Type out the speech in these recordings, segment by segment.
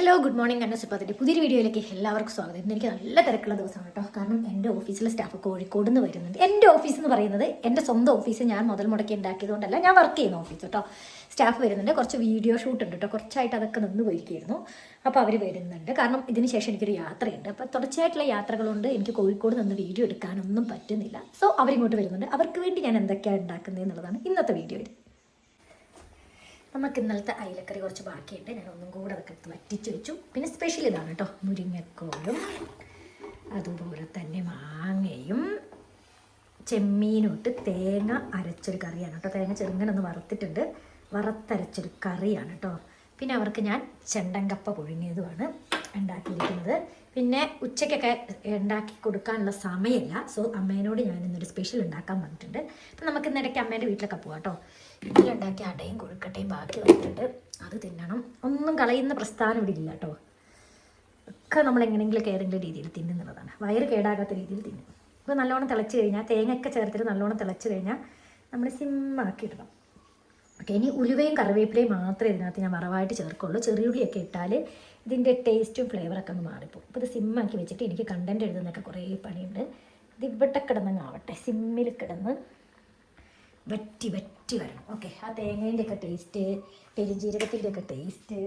Hello good morning എന്നെ സുപ്പത്തിന്റെ പുതിയൊരു വീഡിയോയിലേക്ക് എല്ലാവർക്കും സ്വാഗതം. ഇന്ന് എനിക്ക് നല്ല തിരക്കുള്ള ദിവസമാണ് കേട്ടോ. കാരണം എന്റെ ഓഫീസിലെ സ്റ്റാഫ് കോഴിക്കോട് നിന്ന് വരുന്നുണ്ട്. എന്റെ ഓഫീസ് എന്ന് പറയുന്നത് എന്റെ സ്വന്തം ഓഫീസ് ഞാൻ മുതൽ മുടക്കി ഉണ്ടാക്കിയതുകൊണ്ടല്ല ഞാൻ വർക്ക് ചെയ്യുന്ന ഓഫീസ് കേട്ടോ. സ്റ്റാഫ് വരുന്നുണ്ട്. കുറച്ച് വീഡിയോ ഷൂട്ട് ഉണ്ട് കേട്ടോ. കുറച്ചായിട്ട് അതൊക്കെ നിന്ന് പോയിരിക്കുന്നു. അപ്പോൾ അവർ വരുന്നുണ്ട്. കാരണം ഇതിന് ശേഷം എനിക്കൊരു യാത്രയുണ്ട്. അപ്പോൾ തുടർച്ചയായിട്ടുള്ള യാത്രകളുണ്ട്. എനിക്ക് കോഴിക്കോട് നിന്ന് വീഡിയോ എടുക്കാനൊന്നും പറ്റുന്നില്ല. സോ അവരിങ്ങോട്ട് വരുന്നുണ്ട്. അവർക്ക് വേണ്ടി ഞാൻ എന്തൊക്കെയാണ് ഉണ്ടാക്കുന്നത് എന്നുള്ളതാണ് ഇന്നത്തെ വീഡിയോയിൽ. നമുക്ക് ഇന്നലത്തെ അയിലക്കറി കുറച്ച് ബാക്കിയുണ്ട്. ഞാൻ ഒന്നും കൂടെ അതൊക്കെ വറ്റിച്ച് വെച്ചു. പിന്നെ സ്പെഷ്യൽ ഇതാണ് കേട്ടോ. മുരിങ്ങക്കോളും അതുപോലെ തന്നെ മാങ്ങയും ചെമ്മീനോട്ട് തേങ്ങ അരച്ചൊരു കറിയാണ് കേട്ടോ. തേങ്ങ ചെറുങ്ങനെ ഒന്ന് വറുത്തിട്ടുണ്ട്. വറുത്തരച്ചൊരു കറിയാണ് കേട്ടോ. പിന്നെ അവർക്ക് ഞാൻ ചെണ്ടങ്കപ്പ പുഴുങ്ങിയതുമാണ്. ഉണ്ടാക്കിയിരിക്കുന്നത്. പിന്നെ ഉച്ചയ്ക്കൊക്കെ ഉണ്ടാക്കി കൊടുക്കാനുള്ള സമയമില്ല. സോ അമ്മേനോട് ഞാൻ ഇന്നൊരു സ്പെഷ്യൽ ഉണ്ടാക്കാൻ പറഞ്ഞിട്ടുണ്ട്. അപ്പം നമുക്ക് ഇന്നിടയ്ക്ക് അമ്മേന്റെ വീട്ടിലൊക്കെ പോകാം കേട്ടോ. വീട്ടിലുണ്ടാക്കിയ അടയും കൊഴുക്കട്ടയും ബാക്കി വന്നിട്ടുണ്ട്. അത് തിന്നണം. ഒന്നും കളയുന്ന പ്രസ്ഥാനം ഇവിടെ ഇല്ല കേട്ടോ. ഒക്കെ നമ്മൾ എങ്ങനെയെങ്കിലും ഏതെങ്കിലും രീതിയിൽ തിന്നുന്നുള്ളതാണ് വയറ് കേടാകാത്ത രീതിയിൽ തിന്നും. അപ്പോൾ നല്ലോണം തിളച്ച് കഴിഞ്ഞാൽ തേങ്ങയൊക്കെ ചേർത്തിട്ട് നല്ലോണം തിളച്ച് കഴിഞ്ഞാൽ നമ്മൾ സിമ്മാക്കി ഇടണം. ഓക്കെ ഇനി ഉലുവയും കറിവേപ്പിലയും മാത്രമേ ഇതിനകത്ത് ഞാൻ വറവായിട്ട് ചേർക്കുള്ളൂ. ചെറിയുള്ളിയൊക്കെ ഇട്ടാൽ ഇതിന്റെ ടേസ്റ്റും ഫ്ലേവറൊക്കെ ഒന്ന് മാറിപ്പോകും. അപ്പോൾ ഇത് സിമ്മാക്കി വെച്ചിട്ട് എനിക്ക് കണ്ടന്റ് എഴുതുന്നൊക്കെ കുറേ പണിയുണ്ട്. ഇത് ഇവിടെ കിടന്നങ്ങ് ആവട്ടെ സിമ്മിൽ കിടന്ന് വറ്റി വറ്റി വരണം. ഓക്കെ ആ തേങ്ങേന്റെയൊക്കെ ടേസ്റ്റ് പെരുജീരകത്തിന്റെയൊക്കെ ടേസ്റ്റ്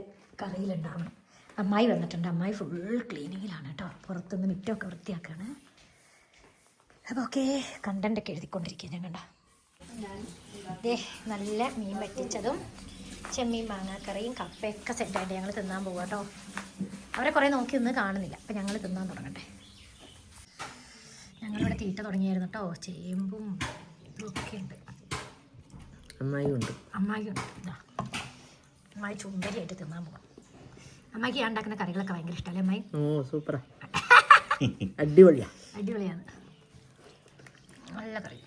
കറിയിലുണ്ടാവണം. അമ്മായി വന്നിട്ടുണ്ട്. അമ്മായി ഫുൾ ക്ലീനിങ്ങിലാണ് കേട്ടോ. പുറത്തുനിന്ന് മിറ്റമൊക്കെ വൃത്തിയാക്കുകയാണ് അപ്പോൾ ഓക്കെ കണ്ടന്റൊക്കെ എഴുതിക്കൊണ്ടിരിക്കുക ഞാൻ കണ്ട. ദേ നല്ല മീൻ വറ്റിച്ചതും ചെമ്മീൻ മാങ്ങാക്കറിയും കപ്പയൊക്കെ സെറ്റായിട്ട് ഞങ്ങൾ തിന്നാൻ പോകാം കേട്ടോ അവരെ കുറേ നോക്കി ഒന്നും കാണുന്നില്ല. അപ്പം ഞങ്ങൾ തിന്നാൻ തുടങ്ങട്ടെ. ഞങ്ങളിവിടെ തീറ്റ തുടങ്ങിയായിരുന്നു കേട്ടോ ചേമ്പും ഇതൊക്കെ ഉണ്ട്. അമ്മായി ഉണ്ട്. അമ്മായി ചുണ്ടരിയായിട്ട് തിന്നാൻ പോകാം അമ്മായിക്ക് ഞാൻ ഉണ്ടാക്കുന്ന കറികളൊക്കെ ഭയങ്കര ഇഷ്ടമല്ലേ അമ്മായി? ഓ സൂപ്പറാ. അടിപൊളിയാ. അടിപൊളിയാണ്. നല്ല കറി.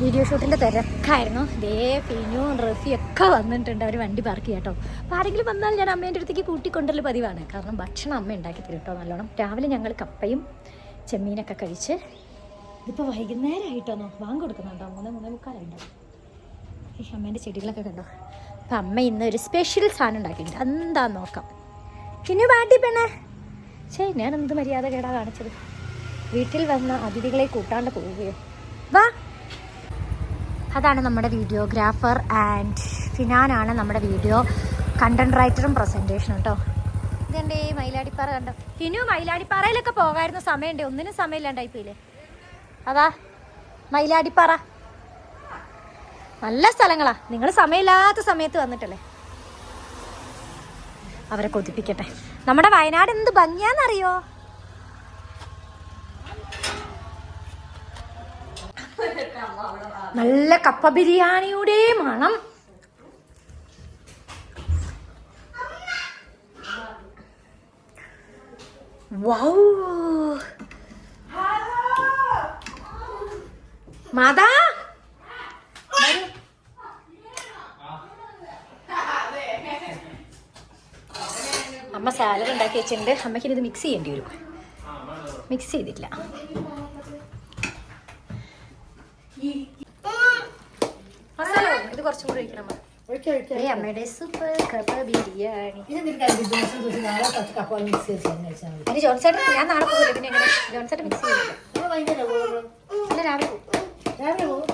വീഡിയോ ഷൂട്ടിന്റെ തിരക്കായിരുന്നു. ദേ ഫിനു റഫി ഒക്കെ വന്നിട്ടുണ്ട്. അവർ വണ്ടി പാർക്ക് ചെയ്യാം കേട്ടോ അപ്പോൾ ആരെങ്കിലും വന്നാൽ ഞാൻ അമ്മേന്റെ അടുത്തേക്ക് കൂട്ടിക്കൊണ്ടല്ല പതിവാണ്. കാരണം ഭക്ഷണം അമ്മ ഉണ്ടാക്കി തരും കേട്ടോ നല്ലോണം. രാവിലെ ഞങ്ങൾ കപ്പയും ചെമ്മീനൊക്കെ കഴിച്ച് ഇതിപ്പോൾ വൈകുന്നേരമായിട്ടോന്നോ വാങ്ങി കൊടുക്കുന്നുണ്ടോ മൂന്ന് മൂന്നേ മുക്കാലുണ്ടോ ഈ അമ്മേന്റെ ചെടികളൊക്കെ കണ്ടോ? അപ്പം അമ്മ ഇന്ന് ഒരു സ്പെഷ്യൽ സാധനം ഉണ്ടാക്കിയിട്ടുണ്ട്. എന്താന്ന് നോക്കാം. പിന്നെ ബാട്ടി പെണ്ണേ. ശേ ഞാൻ എന്ത് മര്യാദ കേടാ കാണിച്ചത്. വീട്ടിൽ വന്ന അതിഥികളെ കൂട്ടാണ്ട് പോവുകയോ? വാ. അതാണ് നമ്മുടെ വീഡിയോഗ്രാഫർ ആൻഡ് ഫിനാനാണ് നമ്മുടെ വീഡിയോ കണ്ടന്റ് റൈറ്ററും പ്രസന്റേഷനും കേട്ടോ ഇതെന്റെ ഈ മയിലാടിപ്പാറ കണ്ടോ? ഫിനു മയിലാടിപ്പാറയിലൊക്കെ പോകാമായിരുന്നു സമയമുണ്ട്. ഒന്നിനും സമയമില്ലാണ്ടായി പോയില്ലേ? അതാ മയിലാടിപ്പാറ. നല്ല സ്ഥലങ്ങളാ. നിങ്ങൾ സമയമില്ലാത്ത സമയത്ത് വന്നിട്ടല്ലേ? അവരെ കൊതിപ്പിക്കട്ടെ. നമ്മുടെ വയനാട് എന്ത് ഭംഗിയാന്നറിയോ? നല്ല കപ്പ ബിരിയാണിയുടെ മണം. മാതാ. അമ്മ സാലഡ് ഉണ്ടാക്കി വെച്ചിട്ടുണ്ട്. അമ്മയ്ക്കിനിത് മിക്സ് ചെയ്യേണ്ടി വരും. മിക്സ് ചെയ്തില്ല മസാല വേണം. ഇത് കുറച്ചും കൂടി ഒഴിക്കണം. അമ്മയുടെ സൂപ്പർ കപ്പ ബിരിയാണി. അതിന് ജോൺസേട്ടൻ ഞാൻ നാളെ പോകില്ല പിന്നെ എങ്ങനെ? ജോൺസേട്ടൻ മിക്സ് ചെയ്തില്ല ഇല്ല രാവിലെ പോകും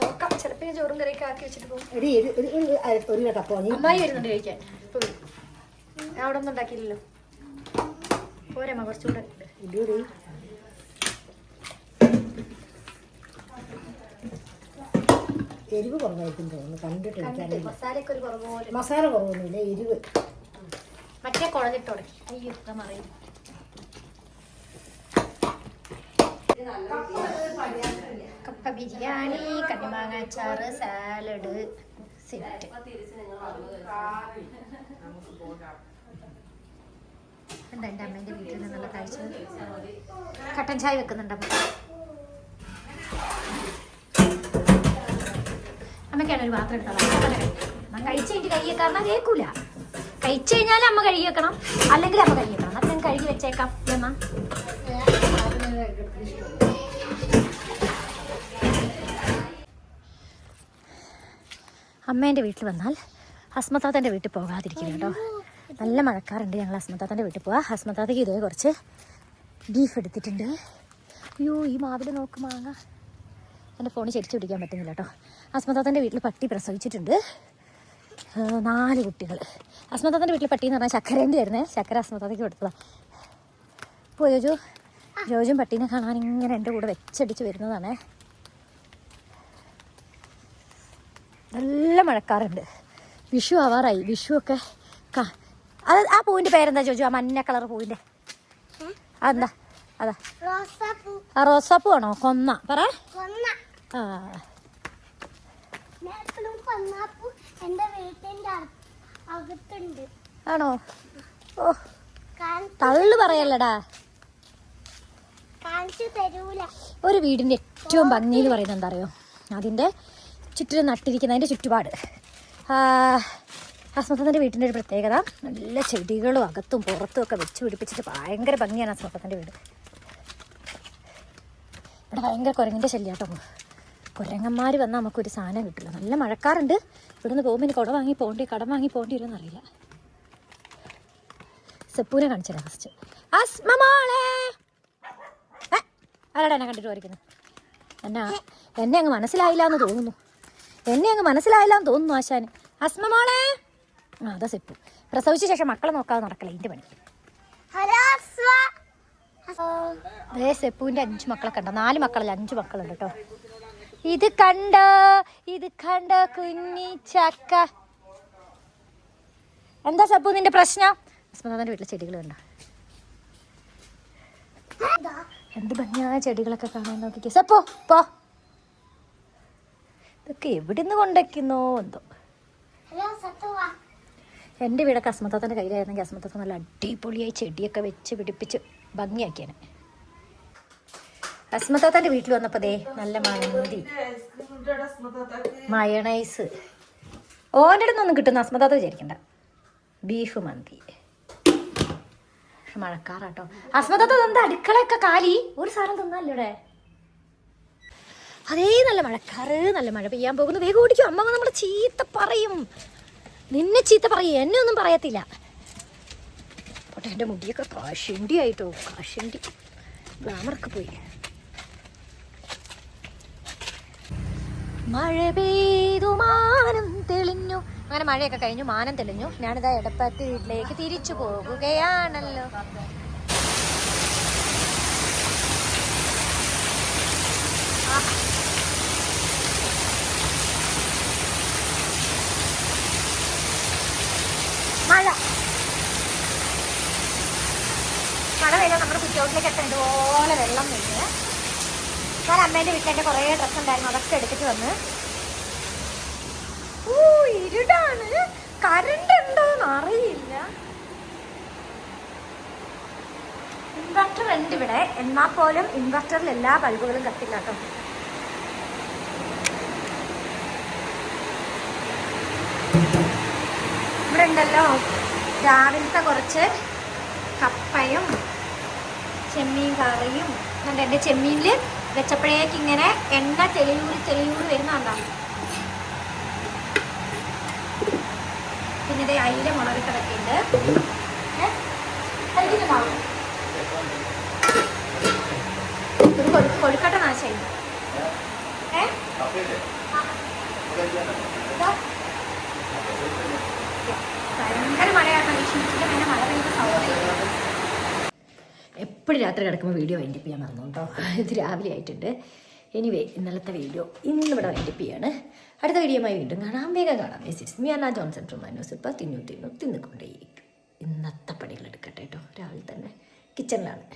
നോക്കാം. ചിലപ്പോൾ ചോറും കറിയൊക്കെ ആക്കി വെച്ചിട്ട് പോകും അമ്മായി വരുന്നുണ്ട് കഴിക്കാൻ അവിടെ ഒന്നും ഉണ്ടാക്കിയില്ലല്ലോ. പോരമ്മ കുറച്ചുകൂടെ എരിവ് കുറവായിരിക്കും തോന്നുന്നു. കണ്ടിട്ട് എനിക്കറിയില്ല മസാല കുറവൊന്നുമില്ല എരിവ്. മറ്റേ കുഴഞ്ഞിട്ടോടെ അയ്യോ മറിയും. കപ്പ ബിരിയാണി സാലഡ് സെറ്റ് എന്താ എന്റെ അമ്മേന്റെ വീട്ടിൽ നിന്നുള്ള കാഴ്ച കട്ടൻ ചായ വെക്കുന്നുണ്ട്? അമ്മ അമ്മയ്ക്കാണ് ഒരു പാത്രം എടുത്താൽ അമ്മ കഴിച്ചു കഴിഞ്ഞിട്ട് കൈ കേൾക്കൂല. കഴിച്ചു കഴിഞ്ഞാൽ അമ്മ കഴുകി അല്ലെങ്കിൽ അമ്മ കഴുകി വെക്കണം. അത് ഞാൻ കഴുകി വെച്ചേക്കാം. അമ്മ? അമ്മേന്റെ വീട്ടിൽ വന്നാൽ ഹസ്മത്താത്തന്റെ വീട്ടിൽ പോകാതിരിക്കുന്നു കേട്ടോ. നല്ല മഴക്കാറുണ്ട് ഞങ്ങൾ ഹസ്മത്താത്തന്റെ വീട്ടിൽ പോവാം. ഹസ്മത്താത്തയ്ക്ക് ഇതേ കുറച്ച് ബീഫ് എടുത്തിട്ടുണ്ട്. അയ്യോ ഈ മാവിൽ നോക്ക് മാങ്ങ. എന്റെ ഫോൺ ശരിച്ചു പിടിക്കാൻ പറ്റുന്നില്ല കേട്ടോ. ഹസ്മത്താത്തന്റെ വീട്ടിൽ പട്ടി പ്രസവിച്ചിട്ടുണ്ട്. നാല് കുട്ടികൾ അസ്മദാത്തന്റെ വീട്ടിൽ പട്ടി എന്ന് പറഞ്ഞാൽ ശക്കരേന്റെ ആയിരുന്നേ. ശക്കര ഹസ്മത്താത്തയ്ക്ക് കൊടുത്തതാണ് ഇപ്പോൾ ജോജു. ജോജും പട്ടീനെ കാണാൻ ഇങ്ങനെ എന്റെ കൂടെ വെച്ചടിച്ച് വരുന്നതാണേ. നല്ല മഴക്കാറുണ്ട്. വിഷു ആവാറായി. വിഷു ഒക്കെ കാ അത് ആ പൂവിന്റെ പേരെന്താ ചോദിച്ചു ആ മഞ്ഞ കളർ പൂവിന്റെ അതെന്താ? അതാ. റോസാപ്പൂ. ആ റോസാപ്പൂ ആണോ കൊന്ന. പറ. ആ. എപ്പോഴും എന്റെ വീട്ടിന്റെ അകത്തുണ്ട്. ആണോ? ഓ. തള്ളു പറയല്ലടാ. ഒരു വീടിന്റെ ഏറ്റവും ഭംഗി എന്ന് പറയുന്നത് എന്താ അറിയോ അതിന്റെ ചുറ്റിലും നട്ടിരിക്കുന്ന അതിന്റെ ചുറ്റുപാട്. ഹസ്മത്തന്റെ വീട്ടിന്റെ ഒരു പ്രത്യേകത നല്ല ചെടികളും അകത്തും പുറത്തും ഒക്കെ വെച്ച് പിടിപ്പിച്ചിട്ട് ഭയങ്കര ഭംഗിയാണ് ഹസ്മത്തന്റെ വീട്. ഇവിടെ ഭയങ്കര കുരങ്ങിന്റെ ശല്യാട്ടോ. കുരങ്ങന്മാർ വന്നാൽ നമുക്കൊരു സാധനം കിട്ടില്ല. നല്ല മഴക്കാറുണ്ട്. ഇവിടുന്ന് പോകുമ്പോൾ ഇനി കുട വാങ്ങി പോകേണ്ടി കടം വാങ്ങി പോകേണ്ടി വരുമെന്ന് അറിയില്ല സെപ്പൂനെ കാണിച്ചില്ല ഫസ്റ്റ് അസ്മ മോളെ! ആരാടാ എന്നെ കണ്ടിട്ട് ഓടിക്കുന്നത്? എന്നാ എന്നെ അങ്ങ് മനസ്സിലായില്ല എന്ന് തോന്നുന്നു. എന്നെ അങ്ങ് മനസ്സിലായില്ല എന്ന് തോന്നുന്നു ആശാന്. അസ്മ മോളെ! ആ അതാ സെപ്പു. പ്രസവിച്ച ശേഷം മക്കളെ നോക്കാതെ നടക്കല ഇതിന്റെ പണി. അതേ സെപ്പുവിന്റെ അഞ്ച് മക്കളെ കണ്ട? നാല് മക്കളല്ല അഞ്ച് മക്കളുണ്ട് കേട്ടോ. ഇത് കണ്ട ഇത് കണ്ട കുഞ്ഞി ചക്ക. എന്താ സപ്പു നിന്റെ പ്രശ്നം? അസ്മതാന്റെ വീട്ടിലെ ചെടികൾ കണ്ടോ? എന്ത് ഭംഗിയായ ചെടികളൊക്കെ കാണാൻ നോക്കിക്കേ. സപ്പോ പോ. ഇതൊക്കെ എവിടുന്ന് കൊണ്ടേക്കുന്നോ? എന്തോ. എന്റെ വീടൊക്കെ അസ്മത്തത്തിന്റെ കയ്യിലായിരുന്നെങ്കിൽ അസ്മത്താത്ത നല്ല അടിപൊളിയായി ചെടിയൊക്കെ വെച്ച് പിടിപ്പിച്ച് ഭംഗിയാക്കിയാണ് അസ്മത്തത്തിന്റെ വീട്ടിൽ വന്നപ്പോൾ ദേ നല്ല മന്തി. മയണൈസ് ഓന്റെ അടുത്തൊന്നും കിട്ടുന്ന അസ്മത്താത്ത വിചാരിക്കണ്ട. ബീഫ് മന്തി. മഴക്കാറാട്ടോ. അസ്മത്താത്ത എന്താ അടുക്കളയൊക്കെ കാലി. ഒരു സാധനം തിന്നല്ലേ അതേ നല്ല മഴക്കാറ് നല്ല മഴ പെയ്യാൻ പോകുന്നു. വേഗം ഓടിക്കും. അമ്മ നമ്മുടെ ചീത്ത പറയും. നിന്നെ ചീത്ത പറയും. എന്നെ ഒന്നും പറയത്തില്ല. പോട്ടെ എന്റെ മുടിയൊക്കെ കാശിണ്ടി. ആയിട്ടോ കാശിണ്ടി ഗ്ലാമറൊക്കെ പോയി. മഴ പെയ്തു മാനം തെളിഞ്ഞു. അങ്ങനെ മഴയൊക്കെ കഴിഞ്ഞു മാനം തെളിഞ്ഞു. ഞാനിതാ എടപ്പത്ത് വീട്ടിലേക്ക് തിരിച്ചു പോകുകയാണല്ലോ. മഴ. മഴ പെയ്താൽ നമ്മുടെ കുറ്റോട്ടിലേക്ക് എത്താൻ ഇതുപോലെ വെള്ളം വീഴുക ഞാൻ അമ്മേന്റെ വീട്ടിൽ എന്റെ കുറേ ഡ്രസ്സ് ഉണ്ടായിരുന്നു അതൊക്കെ എടുത്തിട്ട് വന്ന്. ഓ ഇരുടാണ്. കറണ്ട് ഉണ്ടോന്ന് അറിയില്ല. ഇൻവെർട്ടർ ഉണ്ട് ഇവിടെ. എന്നാൽ പോലും ഇൻവെർട്ടറിൽ എല്ലാ ബൾബുകളും കത്തില്ല കേട്ടോ. ഇവിടെ ഉണ്ടല്ലോ രാവിലത്തെ കുറച്ച് കപ്പയും ചെമ്മീൻ കറിയും. എന്റെ ചെമ്മീനിൽ വെച്ചപ്പോഴേക്ക് ഇങ്ങനെ എണ്ണ തെളിയൂറി തെളിയൂറി വരുന്നുണ്ടോ പിന്നെ അയില മുളക് കിടക്കുന്നുണ്ട് ഒരു. ഇതാ. ഭയങ്കര മഴയാണ് വീക്ഷിച്ചിട്ട് പിന്നെ മഴ പെയ്യുന്ന സൗകര്യം. എപ്പോഴും രാത്രി കിടക്കുമ്പോൾ വീഡിയോ വൈൻഡപ്പ് ചെയ്യാൻ മറന്നു കേട്ടോ. ഇത് രാവിലെ ആയിട്ടുണ്ട്. എനിവേ ഇന്നലത്തെ വീഡിയോ ഇന്നിവിടെ വൈൻഡപ്പ് ചെയ്യാണ്. അടുത്ത വീഡിയോയുമായി വീണ്ടും കാണാം. വേഗം കാണാം. It's me Anna Johnson from Manos ഇപ്പോൾ തിന്നു തിന്നു തിന്നുകൊണ്ടേയിരിക്കും. ഇന്നത്തെ പണികൾ എടുക്കട്ടെ കേട്ടോ. രാവിലെ തന്നെ കിച്ചണിലാണ്